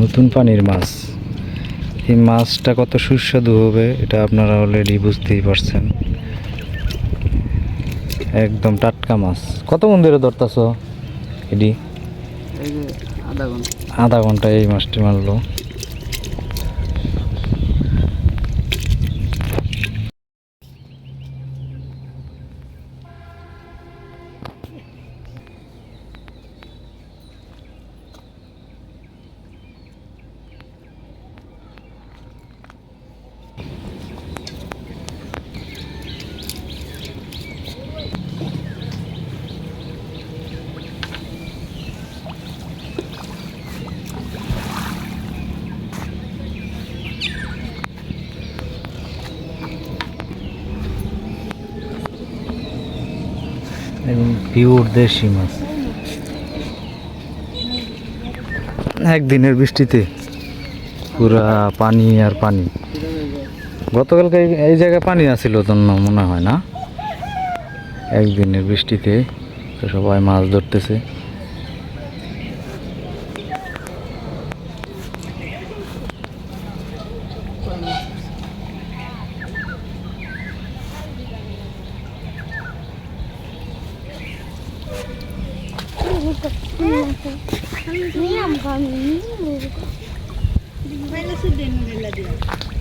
নতুন পানির মাছ। এই মাছটা কত সুস্বাদু হবে এটা আপনারা অলরেডি বুঝতেই পারছেন। একদম টাটকা মাছ। কত মন্দিরে ধরতাছ এডি আধা আধা ঘণ্টা এই মাছটি মারলো। একদম পিওর দেশি মাছ। একদিনের বৃষ্টিতে পুরা পানি আর পানি। গতকালকে এই- জায়গায় পানি আছিল তো মনে হয় না। একদিনের বৃষ্টিতে সবাই মাছ ধরতেছে। Niam kami. মারেন